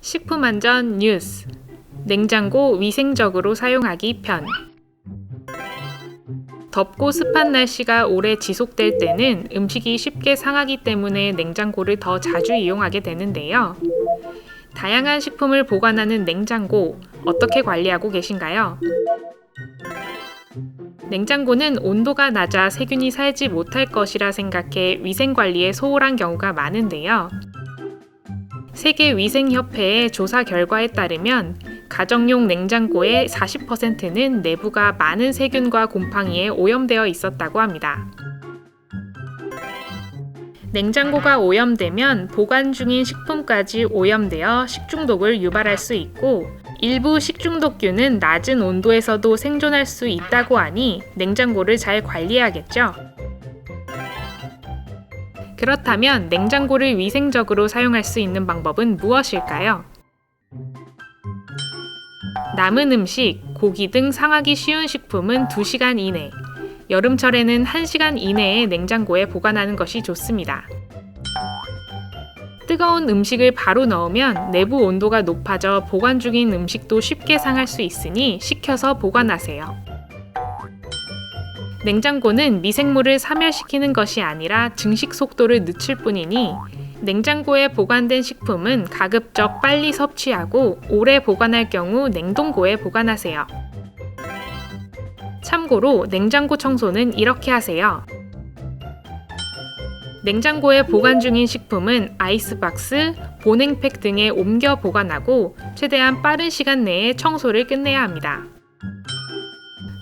식품안전 뉴스. 냉장고 위생적으로 사용하기 편. 덥고 습한 날씨가 오래 지속될 때는 음식이 쉽게 상하기 때문에 냉장고를 더 자주 이용하게 되는데요. 다양한 식품을 보관하는 냉장고 어떻게 관리하고 계신가요? 냉장고는 온도가 낮아 세균이 살지 못할 것이라 생각해 위생 관리에 소홀한 경우가 많은데요. 세계위생협회의 조사 결과에 따르면 가정용 냉장고의 40%는 내부가 많은 세균과 곰팡이에 오염되어 있었다고 합니다. 냉장고가 오염되면 보관 중인 식품까지 오염되어 식중독을 유발할 수 있고 일부 식중독균은 낮은 온도에서도 생존할 수 있다고 하니 냉장고를 잘 관리해야겠죠. 그렇다면 냉장고를 위생적으로 사용할 수 있는 방법은 무엇일까요? 남은 음식, 고기 등 상하기 쉬운 식품은 2시간 이내, 여름철에는 1시간 이내에 냉장고에 보관하는 것이 좋습니다. 뜨거운 음식을 바로 넣으면 내부 온도가 높아져 보관 중인 음식도 쉽게 상할 수 있으니 식혀서 보관하세요. 냉장고는 미생물을 사멸시키는 것이 아니라 증식 속도를 늦출 뿐이니 냉장고에 보관된 식품은 가급적 빨리 섭취하고 오래 보관할 경우 냉동고에 보관하세요. 참고로 냉장고 청소는 이렇게 하세요. 냉장고에 보관 중인 식품은 아이스박스, 보냉팩 등에 옮겨 보관하고 최대한 빠른 시간 내에 청소를 끝내야 합니다.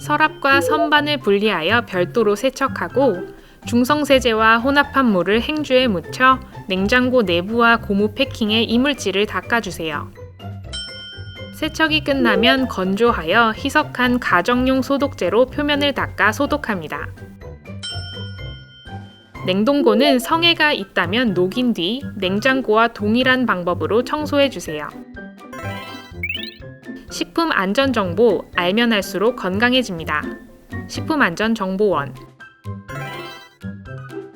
서랍과 선반을 분리하여 별도로 세척하고 중성세제와 혼합한 물을 행주에 묻혀 냉장고 내부와 고무 패킹에 이물질을 닦아주세요. 세척이 끝나면 건조하여 희석한 가정용 소독제로 표면을 닦아 소독합니다. 냉동고는 성에가 있다면 녹인 뒤 냉장고와 동일한 방법으로 청소해 주세요. 식품 안전 정보 알면 할수록 건강해집니다. 식품안전정보원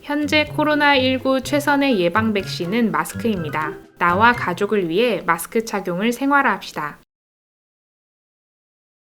현재 코로나19 최선의 예방 백신은 마스크입니다. 나와 가족을 위해 마스크 착용을 생활화합시다.